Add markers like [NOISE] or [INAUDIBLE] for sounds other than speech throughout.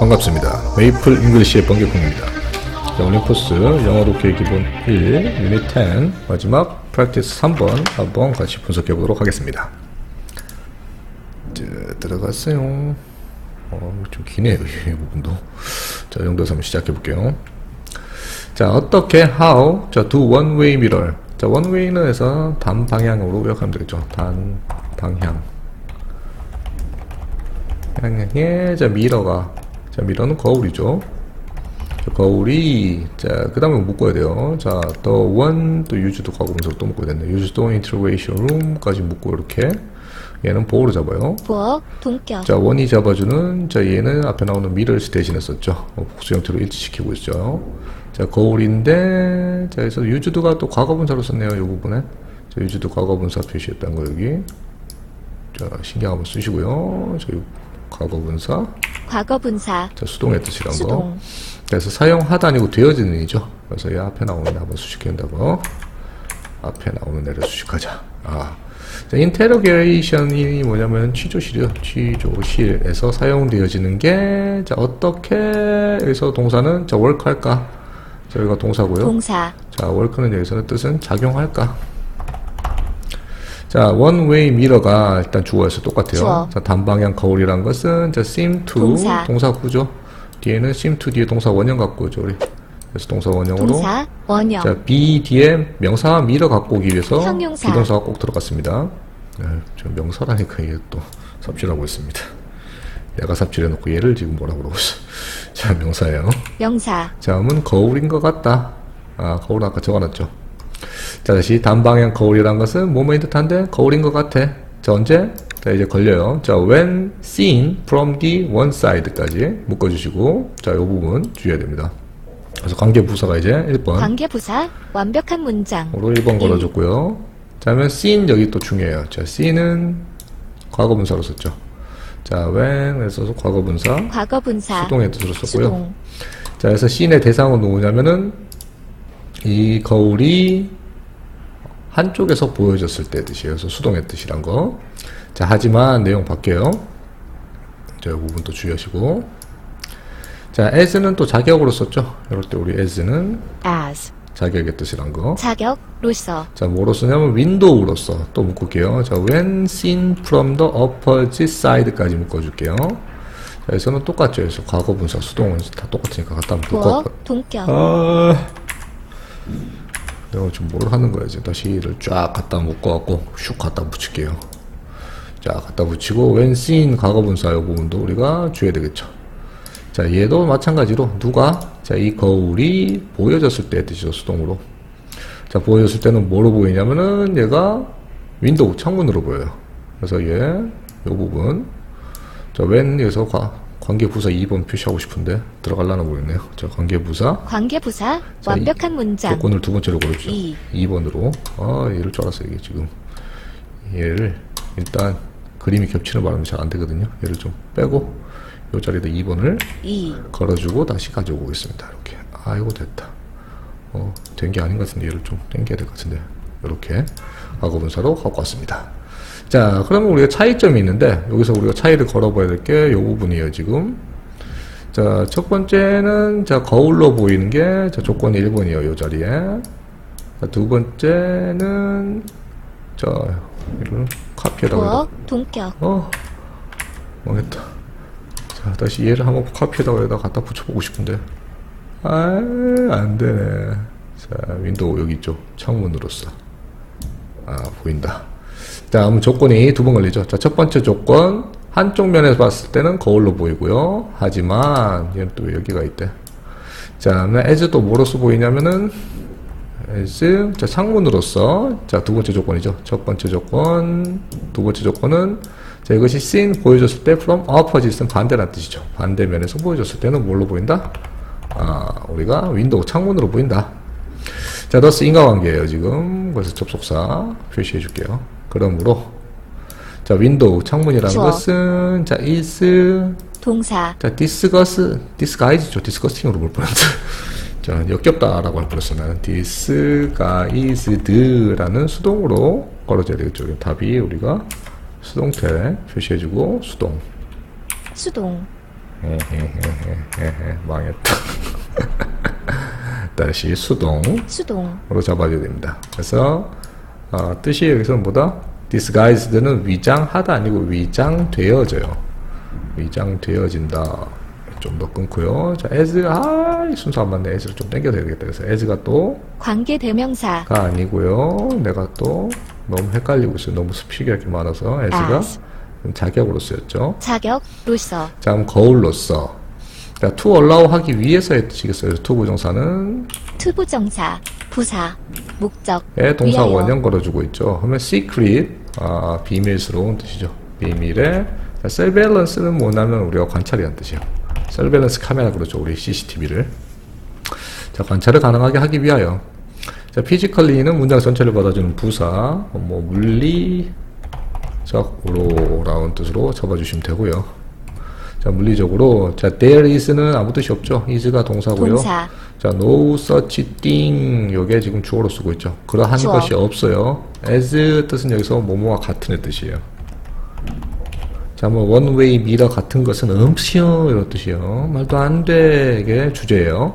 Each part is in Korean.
반갑습니다. 메이플 잉글리시의 번개콩입니다. 자, 코스 영어 독해 기본 1, 유닛 10 마지막 프랙티스 3번 한번 같이 분석해 보도록 하겠습니다. 자, 들어갔어요. 어, 좀 기네요, 이 부분도. 자, 이 정도에서 한번 시작해 볼게요. 자, 어떻게, how, 자, do one way mirror. 자, one way는 해서 단 방향으로 요약하면 되겠죠. 단 방향. 방향에, 자, 미러가. 자, 미러는 거울이죠. 자, 거울이, 자, 그 다음에 묶어야 돼요. 자, the one, 또 use도 가고 문서로 또 묶어야 되네. use 또 interrogation room까지 묶고, 이렇게. 얘는 보호로 잡아요. 동격 자, 원이 잡아주는, 자, 얘는 앞에 나오는 미러스 대신에 썼죠. 어, 복수 형태로 일치시키고 있죠. 자, 거울인데, 자, 여기서 유주도가 또 과거분사로 썼네요, 이 부분에. 자, 유주도 과거분사 표시했다는 거, 여기. 자, 신경 한번 쓰시고요. 자, 이 과거분사. 과거 분사 자, 수동의 뜻이란 거. 수동 그래서 사용하다 아니고 되어지는 이죠. 그래서 이 앞에 나오는 애 한번 수식한다고. 앞에 나오는 애를 수식하자. 아. 자, 인테로게이션이 뭐냐면 취조실이요. 취조실에서 사용되어지는 게, 자, 어떻게, 여기서 동사는, 자, work 할까? 자, 여기가 동사고요. 동사 자, work는 여기서는 뜻은 작용할까? 자, one way mirror가 일단 주어에서 똑같아요. 주어. 자, 단방향 거울이란 것은 자, seem to 동사. 구죠. 뒤에는 seem to 뒤에 동사 원형 갖고 오죠, 우리. 그래서 동사 원형으로. 동사 원형 자, be 뒤에 명사 mirror 갖고 오기 위해서 형용사. 비동사가 꼭 들어갔습니다. 네, 저 명사라니까 이게 또 삽질하고 있습니다. 내가 삽질해놓고 얘를 지금 뭐라 그러고 있어. 자, 명사예요. 명사 다음은 거울인 것 같다. 아, 거울 아까 적어놨죠. 자, 다시 단방향 거울이란 것은 뭐뭐인 듯한데 거울인 것 같아. 자, 언제? 자, 이제 걸려요. 자, when seen from the one side까지 묶어주시고, 자, 이 부분 주의해야 됩니다. 그래서 관계 부사가 이제 1번. 관계 부사 완벽한 문장 으로 1번 걸어줬고요. 자, 그러면 seen 여기 또 중요해요. 자, seen은 과거 분사로 썼죠. 자, when 에서 과거 분사, 과거 분사 수동의 뜻으로 썼고요. 수동 자, 그래서 씬의 대상은 누구냐면은 이 거울이 한쪽에서 보여졌을 때 뜻이에요. 그래서 수동의 뜻이란 거. 자, 하지만 내용 바뀌어요. 자, 이 부분 또 주의하시고. 자, as는 또 자격으로 썼죠. 이럴 때 우리 as는 as 자격의 뜻이란 거. 자격로서 자, 뭐로 쓰냐면 윈도우로서 또 묶을게요. 자, when seen from the opposite side까지 묶어줄게요. 자, 여기서는 똑같죠. 그래서 과거 분사 수동은 다 똑같으니까 갖다 부어 동격 아, 내가 지금 뭘 하는 거야 이제 다시 이를 쫙 갖다 묶어갖고 슉 갖다 붙일게요. 자, 갖다 붙이고 when seen 과거분사 이 부분도 우리가 줘야 되겠죠. 자, 얘도 마찬가지로 누가 자, 이 거울이 보여졌을 때 뜻이죠 수동으로. 자, 보여졌을 때는 뭐로 보이냐면은 얘가 윈도우 창문으로 보여요. 그래서 얘, 요 부분. 자, when 여기서 과, 관계부사 2번 표시하고 싶은데 들어갈라나 모르겠네요. 자, 관계부사. 관계 부사 자, 완벽한 문장 조건을 두 번째로 걸어주죠. 이. 2번으로. 아, 얘를 줄 알았어요, 이게 지금. 얘를 일단 그림이 겹치는 바람에 잘 안 되거든요. 얘를 좀 빼고 요 자리에다 2번을 이 걸어주고 다시 가져오겠습니다. 이렇게. 아이고, 됐다. 어, 된 게 아닌 것 같은데 얘를 좀 당겨야 될 것 같은데. 이렇게 과거분사로 갖고 왔습니다. 자, 그러면 우리가 차이점이 있는데 여기서 우리가 차이를 걸어봐야 될 게 이 부분이에요, 지금. 자, 첫 번째는 자 거울로 보이는 게 자, 조건 1번이에요, 이 자리에. 자, 두 번째는 자, 이를 카피에다가 부어 동격 어, 망했다. 자, 다시 얘를 한번 카피에다가 여기다 갖다 붙여보고 싶은데. 아, 안 되네. 자, 윈도우 여기 있죠. 창문으로서. 아, 보인다. 자, 그럼 조건이 두 번 걸리죠. 자, 첫 번째 조건. 한쪽 면에서 봤을 때는 거울로 보이고요. 하지만, 얘는 또 여기가 있대. 자, as 또 뭐로서 보이냐면은, as, 자, 창문으로서. 자, 두 번째 조건이죠. 첫 번째 조건, 두 번째 조건은, 자, 이것이 seen 보여줬을 때 from opposite는 반대라는 뜻이죠. 반대면에서 보여줬을 때는 뭘로 보인다? 아, 우리가 윈도우 창문으로 보인다. 자, thus 인과관계예요, 지금. 그래서 접속사 표시해 줄게요. 그러므로, 자, 윈도우 창문이라는 주어. 것은, 자, is, 동사 자, discuss, disguise죠. disgusting으로 볼 뻔했다. [LAUGHS] 자, 역겹다라고 할 뻔했어. 나는 disguised라는 수동으로 걸어줘야 되겠죠. 이 답이 우리가 수동태 표시해주고 수동. 수동, 헤헤헤헤헤 망했다. [LAUGHS] 다시 수동으로 수동, 잡아줘야 됩니다. 그래서 어, 뜻이 여기서는 뭐다? disguised는 위장하다 아니고 위장되어져요. 위장되어진다. 좀 더 끊고요. 자, as가 아, 이 순서 안 맞네. as를 좀 당겨야 되겠다. 그래서 as가 또 관계 대명사, 가 아니고요. 내가 또 너무 헷갈리고 있어요. 너무 수식이 이렇게 많아서 as가 as. 자격으로 쓰였죠. 자격, 로서, 자, 그럼 거울로서. 자, to allow 하기 위해서의 뜻이겠어요. to 부정사는 투부정사, 부사, 목적, 에 동사 위하여. 원형 걸어주고 있죠. 그러면 secret, 아, 비밀스러운 뜻이죠. 비밀에 자, surveillance는 뭐냐면 우리가 관찰이라는 뜻이에요. surveillance 카메라 그러죠. 우리 CCTV를. 자, 관찰을 가능하게 하기 위하여. 자, physically는 문장 전체를 받아주는 부사, 어, 뭐 물리적으로 라는 뜻으로 잡아주시면 되고요. 자, 물리적으로 자, there is는 아무 뜻이 없죠. is가 동사고요. 동사, 자, no such thing 요게 지금 주어로 쓰고 있죠. 그러한 주어. 것이 없어요. as 뜻은 여기서 뭐뭐와 같은의 뜻이에요. 자, 뭐 one way mirror 같은 것은 음시요 이런 뜻이에요. 말도 안 되게 주제예요.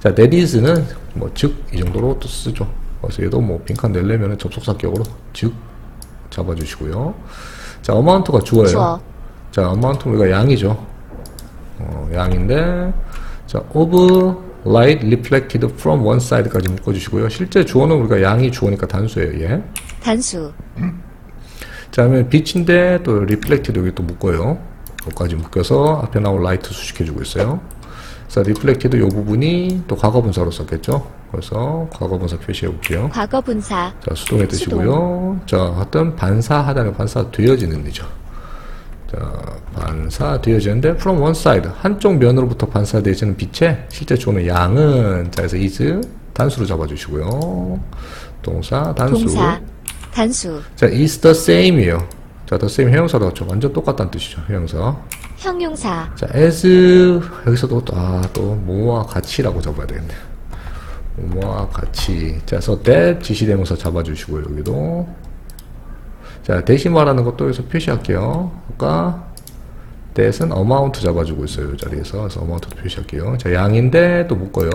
자, that is는 뭐 즉 이 정도로 또 쓰죠. 그래서 얘도 뭐 빈칸 내려면 접속사격으로 즉 잡아주시고요. 자, amount가 주어예요. 주어, 자, amount 우리가 양이죠. 어, 양인데, 자, of light reflected from one side까지 묶어 주시고요. 실제 주어는 우리가 양이 주어니까 단수예요, 얘. 단수, 자, 그러면 빛인데 또 reflected 여기 또 묶어요. 여기까지 묶여서 앞에 나온 light 수식해 주고 있어요. 자, reflected 요 부분이 또 과거 분사로 썼겠죠. 그래서 과거 분사 표시해 볼게요. 과거 분사, 자, 수동의 뜻이고요. 자, 어떤 반사하다는 반사 되어지는 이죠. 자, 반사되어지는데 from one side 한쪽 면으로부터 반사되어지는 빛의 실제 주어는 양은 자, 그래서 is 단수로 잡아주시고요. 동사 단수. 동사, 단수, 자, is the same이에요. 자, the same 형용사도 같죠. 완전 똑같다는 뜻이죠. 형용사. 형용사, 자, as 여기서도 또, 아, 또 뭐와 같이라고 잡아야 되겠네. 뭐와 같이. 자, 그래서 that 지시대명사 잡아주시고 여기도. 자, 말하는 것도 여기서 표시할게요. 아까 that은 amount 잡아주고 있어요. 이 자리에서. 그래서 amount도 표시할게요. 자, 양인데 또 묶어요.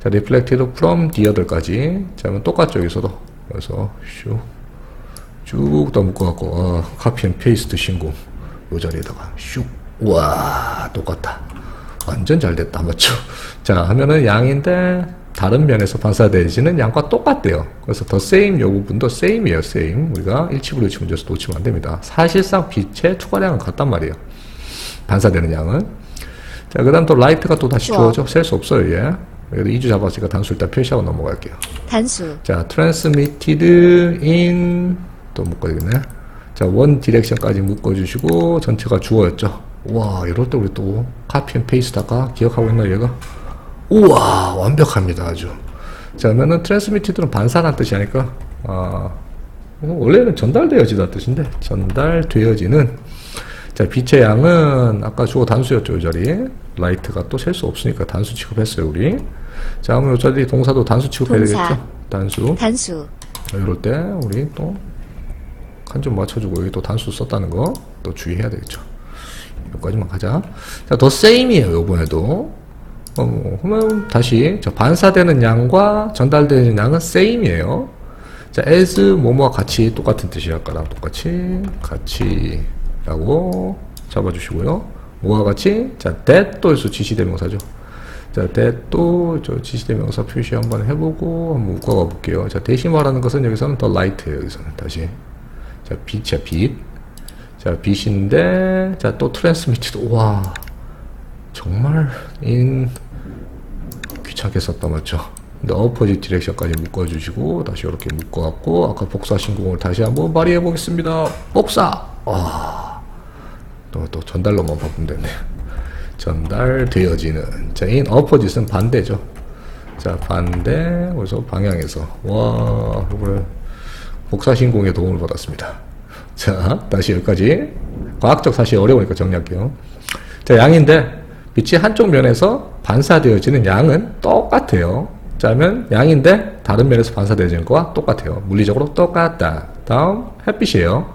자, reflected from the other까지. 자, 그러면 똑같죠. 여기서도. 그래서 슉. 쭉다 묶어갖고, 어, 카피 앤 페이스트 신고. 요 자리에다가 슉. 우와, 똑같다. 완전 잘 됐다. 맞죠? 자, 하면은 양인데, 다른 면에서 반사되지는 양과 똑같대요. 그래서 더 same 요 부분도 same이에요, same. 우리가 일치부로 일치 문제에서 놓치면 안 됩니다. 사실상 빛의 투과량은 같단 말이에요. 반사되는 양은. 자, 그 다음 또 light가 또 다시 주어. 주어죠. 셀수 없어요, 얘. 그래도 2주 잡았으니까 단수 일단 표시하고 넘어갈게요. 단수, 자, transmitted in 또 묶어야겠네. 자, 원 디렉션까지 묶어주시고 전체가 주어였죠. 와, 이럴 때 우리 또 카피 앤 페이스트다가 기억하고 있나 얘가? 우와, 완벽합니다 아주. 자, 그러면은 transmitted는 반사란 뜻이 아닐까? 아, 원래는 전달되어지다 뜻인데 전달되어지는 자, 빛의 양은 아까 주어 단수였죠, 이 자리. 라이트가 또 셀 수 없으니까 단수 취급했어요, 우리. 자, 그럼 이 자리 동사도 단수 취급해야 동사. 되겠죠? 단수. 단수, 자, 이럴 때 우리 또 칸 좀 맞춰주고 여기 또 단수 썼다는 거 또 주의해야 되겠죠. 여기까지만 가자. 자, 더 세임이에요, 요번에도. 어, 뭐, 그러면 다시 저 반사되는 양과 전달되는 양은 세임이에요. 자, as 뭐뭐와 같이 똑같은 뜻이야. 아까랑 똑같이 같이라고 잡아주시고요. 뭐와 같이? 자, that 또 여기서 지시대명사죠. 자, that도 저 지시대명사 표시 한번 해보고 한번 묶어가 볼게요. 자, 대신 말하는 것은 여기서는 더 light예요. 여기서는 다시. 자, 빛이야, 빛. 자, 빛인데, 자, 또 트랜스미티도, 와, 정말, 인, 귀찮게 썼다, 맞죠? 근데 어퍼지 디렉션까지 묶어주시고, 다시 이렇게 묶어갖고, 아까 복사 신공을 다시 한번 발휘해 보겠습니다. 복사! 와, 또, 또 전달로만 바꾸면 되네. 전달되어지는. 자, 인 어퍼짓은 반대죠. 자, 반대, 그래서 방향에서. 와, 이걸 복사 신공의 도움을 받았습니다. 자, 다시 여기까지. 과학적 사실 어려우니까 정리할게요. 자, 양인데, 빛이 한쪽 면에서 반사되어지는 양은 똑같아요. 자, 면 양인데, 다른 면에서 반사되어지는 거와 똑같아요. 물리적으로 똑같다. 다음 햇빛이에요.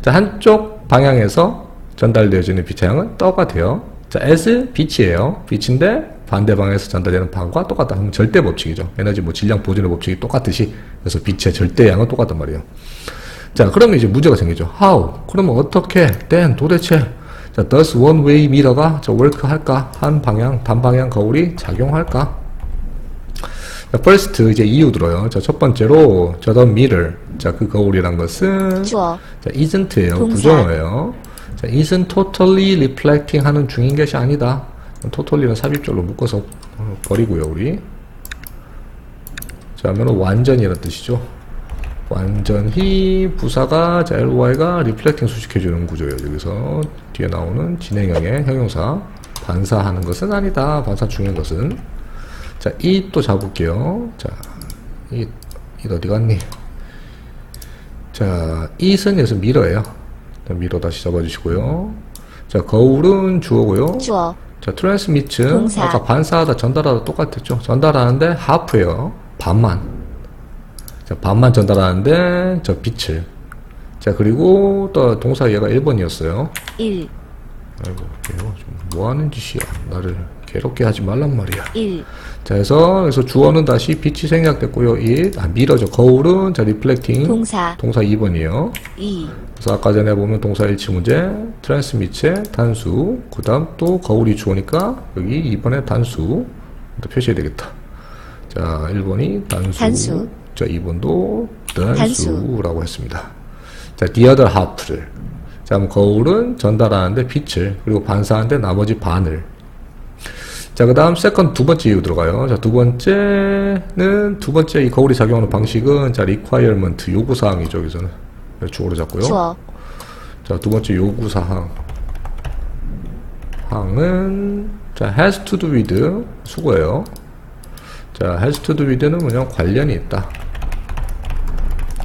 자, 한쪽 방향에서 전달되어지는 빛의 양은 똑같아요. 자, as 빛이에요. 빛인데 반대 방향에서 전달되는 방과 똑같다. 그럼 절대 법칙이죠. 에너지 뭐 질량 보존의 법칙이 똑같듯이 그래서 빛의 절대 양은 똑같단 말이에요. 자, 그러면 이제 문제가 생기죠. How? 그러면 어떻게? Then 도대체 자, does one way mirror가 저 work 할까? 한 방향, 단방향 거울이 작용할까? 자, first 이제 이유 들어요. 자, 첫 번째로 저 the mirror. 자, 그 거울이란 것은 주어, 자, isn't예요. 동사. 부정어예요. 자, isn't totally reflecting 하는 중인 것이 아니다. totally는 삽입절로 묶어서 어, 버리고요, 우리. 자, 하면 완전이라는 뜻이죠. 완전히 부사가 자, ly가 reflecting 수식해주는 구조예요. 여기서 뒤에 나오는 진행형의 형용사 반사하는 것은 아니다. 반사 중인 것은 자, 이 또 잡을게요. 자, 이, 이 어디 갔니? 자, it은 여기서 미러예요. 자, 미러 다시 잡아주시고요. 자, 거울은 주어고요. 주어, 자, 트랜스미트 동사. 아까 반사하다 전달하다 똑같았죠. 전달하는데 하프예요. 반만. 자, 반만 전달하는데 저 빛을. 자, 그리고 또 동사 얘가 1번이었어요. 1, 아이고, 얘가 좀뭐 하는 짓이야. 나를 괴롭게 하지 말란 말이야. 1, 자, 그래서 그래서 주어는 다시 빛이 생략됐고요. 이 아, 미러죠. 거울은 자, 리플렉팅 동사, 동사 2번이에요. 2, 그래서 아까 전에 보면 동사 일치 문제, 트랜스미체 단수, 그 다음 또 거울이 주어니까 여기 2번에 단수 또 표시해야 되겠다. 자, 1번이 단수, 단수. 자, 2번도 단수라고 단수. 했습니다. 자, the other half를. 자, 그럼 거울은 전달하는데 빛을, 그리고 반사하는데 나머지 반을. 자, 그 다음 세컨 두 번째 이유 들어가요. 자, 두 번째는 두 번째 이 거울이 작용하는 방식은 자, requirement 요구 사항이죠, 여기서는. 주어로 잡고요. 주어, 자, 두 번째 요구 사항. 항은 자, has to do with 수고예요. 자, has to do with는 그냥 관련이 있다.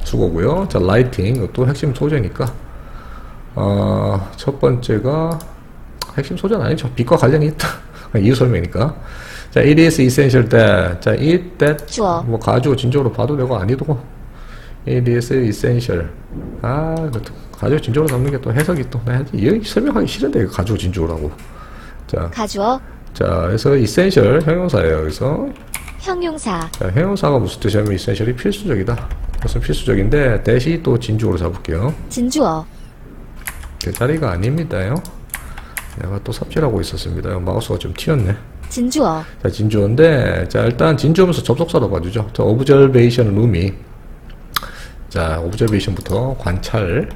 수고고요. 자, lighting 이것도 핵심 소재니까. 어, 첫 번째가 핵심 소재는 아니죠. 빛과 관련이 있다. [LAUGHS] 이유 설명이니까. 자, it is essential that. 자, it that 주어, 뭐 가지고 진조로 봐도 되고 아니도 it is essential 아 그것도 가지고 진조로 담는 게 또 해석이 또나 여기 설명하기 싫은데 이거 가지고 진조라고 자, 가주어, 자 그래서 essential 형용사예요 그래서 형용사, 자, 형용사가 무슨 뜻이냐면 essential이 필수적이다. 그것은 필수적인데 대시 또 진주어로 잡을게요. 진주어, 제 자리가 아닙니다요. 내가 또 삽질하고 있었습니다. 마우스가 좀 튀었네. 진주어, 자, 진주어인데, 자, 일단 진주어면서 접속사로 봐주죠. 자, observation room이, 자, observation부터 관찰,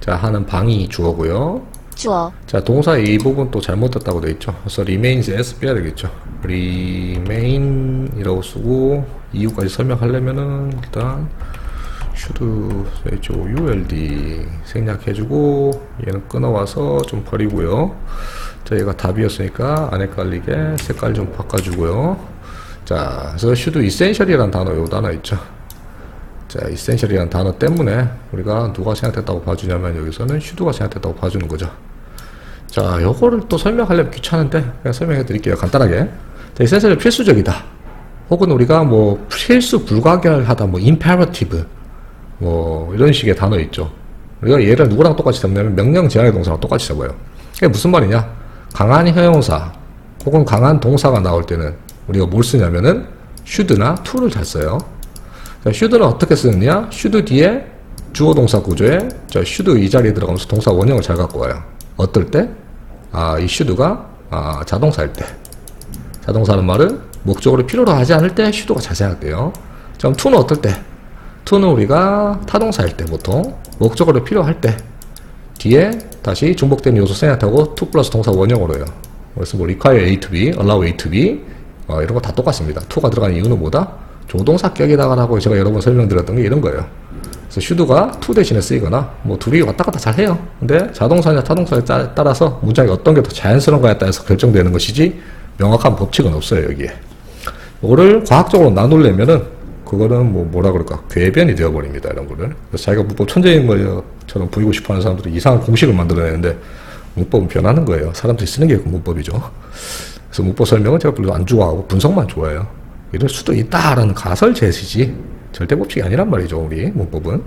자, 하는 방이 주어고요. 주어, 자, 동사 이 부분 또 잘못됐다고 돼 있죠. 그래서 remains as 빼야 되겠죠. remain이라고 쓰고, 이유까지 설명하려면은, 일단, should, uld 생략해주고, 얘는 끊어와서 좀 버리고요. 자, 얘가 답이었으니까 안 헷갈리게 색깔 좀 바꿔주고요. 자, 그래서 should essential이라는 단어, 요 단어 있죠. 자, essential이라는 단어 때문에 우리가 누가 생각됐다고 봐주냐면 여기서는 should가 생각됐다고 봐주는 거죠. 자, 요거를 또 설명하려면 귀찮은데 그냥 설명해 드릴게요. 간단하게. 자, essential이 필수적이다. 혹은 우리가 뭐 필수 불가결하다, 뭐 imperative, 뭐 이런 식의 단어 있죠. 우리가 얘를 누구랑 똑같이 잡냐면 명령 제한의 동사랑 똑같이 잡아요. 이게 무슨 말이냐? 강한 형용사 혹은 강한 동사가 나올 때는 우리가 뭘 쓰냐면은 should나 to를 잘 써요. 자, should는 어떻게 쓰느냐? should 뒤에 주어 동사 구조에 자, should 이 자리에 들어가면서 동사 원형을 잘 갖고 와요. 어떨 때? 아, 이 should가 아, 자동사일 때. 자동사는 말은 목적으로 필요로 하지 않을 때 should가 잘 생각돼요. 자, 그럼 to는 어떨 때? to는 우리가 타동사일 때 보통 목적으로 필요할 때 뒤에 다시 중복된 요소 생략하고 to 플러스 동사 원형으로 해요. 그래서 뭐 require A to B, allow A to B 어, 이런 거 다 똑같습니다. to가 들어가는 이유는 뭐다? 조동사격에다가라고 제가 여러 번 설명드렸던 게 이런 거예요. 그래서 should가 to 대신에 쓰이거나 뭐 둘이 왔다 갔다 잘 해요. 근데 자동사냐 타동사에 따- 따라서 문장이 어떤 게 더 자연스러운 거에 따라서 결정되는 것이지 명확한 법칙은 없어요 여기에. 이거를 과학적으로 나누려면은 그거는 뭐 뭐라 그럴까 궤변이 되어버립니다 이런 거를 그래서 자기가 문법 천재인 것처럼 보이고 싶어하는 사람들이 이상한 공식을 만들어내는데 문법은 변하는 거예요 사람들이 쓰는 게그 문법이죠 그래서 문법 설명은 제가 별로 안 좋아하고 분석만 좋아해요 이럴 수도 있다라는 가설 제시지 절대 법칙이 아니란 말이죠 우리 문법은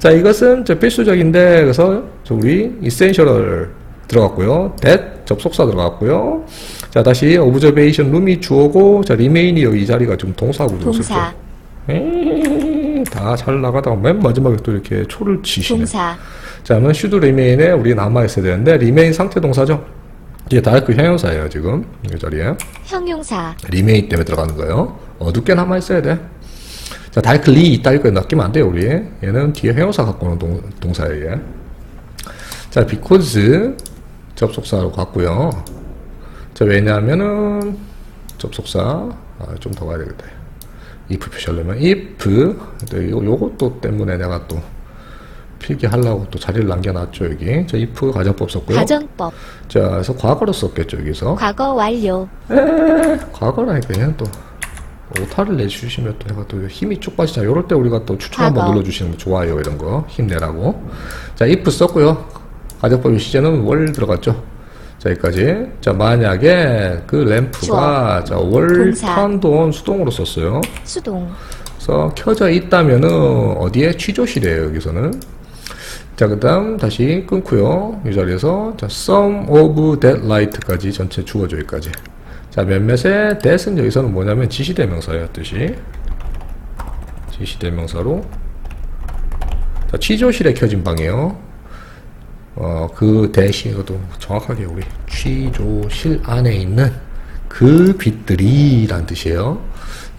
자, 이것은 저 필수적인데, 그래서 저 우리 essential 들어갔고요. that 접속사 들어갔고요. 자, 다시 observation 룸이 주어고, 자, remain이 여기 이 자리가 좀 동사 구조로 동사, 다잘 나가다가 맨 마지막에 또 이렇게 초를 치시네. 동사, 자, 그러면 should remain에 우리 남아있어야 되는데, remain 상태 동사죠? 이게 다 그 형용사예요, 지금. 이 자리에. 형용사, remain 때문에 들어가는 거예요. 어둡게 남아 있어야 돼. 자, 달클리 있다 이거 낚이면 안 돼요, 우리. 얘는 뒤에 형용사 갖고 오는 동, 동사예요, 얘. 자, because 접속사로 갔고요. 자, 왜냐하면은 접속사 아, 좀 더 가야 되겠다. if 표시하려면 if 요것도 때문에 내가 또 필기하려고 또 자리를 남겨놨죠 여기. 자, if 가정법 썼고요. 가정법, 자, 그래서 과거로 썼겠죠 여기서. 과거 완료, 과거라니까 그냥 또 오타를 내주시면 또 내가 또 힘이 쭉 빠지잖아. 요럴 때 우리가 또 추천 한번. 눌러주시는 거 좋아요. 이런 거 힘내라고. 자, if 썼고요. 가정법의 시제는 월 들어갔죠. 자, 여기까지. 자, 만약에 그 램프가 자, 월 동사. 편돈 수동으로 썼어요. 수동, 그래서 켜져 있다면은 어디에 취조실이에요 여기서는 자 그 다음 다시 끊고요. 이 자리에서 자 some of that light까지 전체 주어져 여기까지. 자 몇몇의 that은 여기서는 뭐냐면 지시대명사예요 뜻이. 지시대명사로. 자 취조실에 켜진 방이에요. 어그 that이 이것도 정확하게 우리 취조실 안에 있는 그 빛들이 란 뜻이에요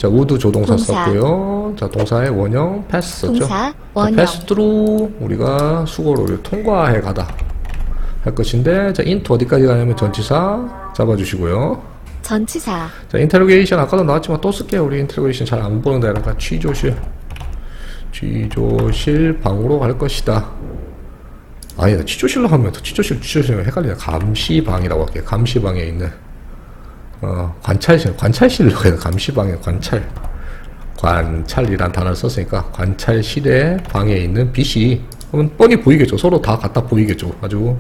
자 우드 조동사 동사. 썼고요. 자 동사의 원형 패스 썼죠. 동사, 자, 원형, 패스 트루 우리가 수고로 통과해 가다 할 것인데 자 인트 어디까지 가냐면 전치사 잡아 주시고요. 전치사, 자 인테로게이션 아까도 나왔지만 또 쓸게요. 우리 인테로게이션 잘 안 보는데 약간 취조실. 취조실 방으로 갈 것이다. 아니다 취조실로 하면 또 취조실 취조실 헷갈리네 감시방이라고 할게요. 감시방에 있는 어 관찰실 관찰실로 돼 감시방에 관찰 관찰이란 단어를 썼으니까 관찰실의 방에 있는 빛이 뻔히 보이겠죠. 서로 다 갖다 보이겠죠. 아주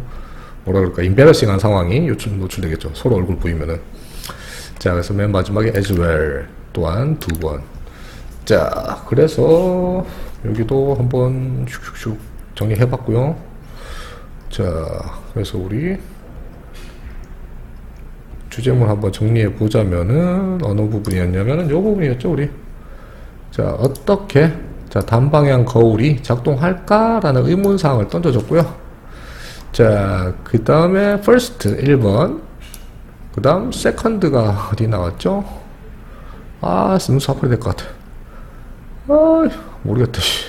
뭐라 그럴까 인베러싱한 상황이 요출, 노출되겠죠. 서로 얼굴 보이면은 자 그래서 맨 마지막에 as well 또한 두 번. 자 그래서 여기도 한번 슉슉슉 정리해 봤고요. 자 그래서 우리 주제물 한번 정리해 보자면은 어느 부분이었냐면은 요 부분이었죠 우리. 자, 어떻게 자, 단방향 거울이 작동할까라는 의문사항을 던져줬고요. 자, 그 다음에 first 1번. 그 다음 second가 어디 나왔죠? 아, 스무스 앞으로 될 것 같아. 아, 모르겠다, 씨.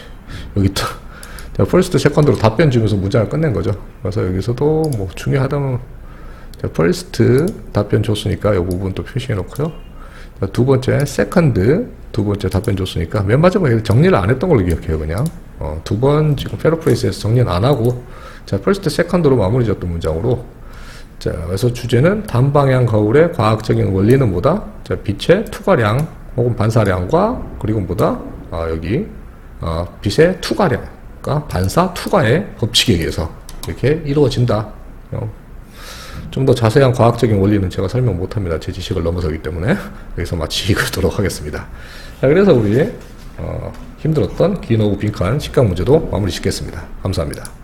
여기 있다. 자, first, second로 답변 주면서 문장을 끝낸 거죠. 그래서 여기서도 뭐 중요하다면 자, first 답변 줬으니까 이 부분 또 표시해 놓고요. 자, 두 번째 second 두 번째 답변 줬으니까 맨 마지막에 정리를 안 했던 걸로 기억해요 그냥. 어, 두 번 지금 페로프레이스에서 정리는 안 하고 자 first second로 마무리 졌던 문장으로. 자 그래서 주제는 단방향 거울의 과학적인 원리는 뭐다? 자 빛의 투과량 혹은 반사량과 그리고 뭐다? 아 여기 아, 빛의 투과량 그러니까 반사 투과의 법칙에 의해서 이렇게 이루어진다. 어, 좀 더 자세한 과학적인 원리는 제가 설명 못합니다. 제 지식을 넘어서기 때문에 여기서 마치도록 [LAUGHS] 하겠습니다. 자, 그래서 우리 어, 힘들었던 긴 오브 빈칸 식강 문제도 마무리 짓겠습니다. 감사합니다.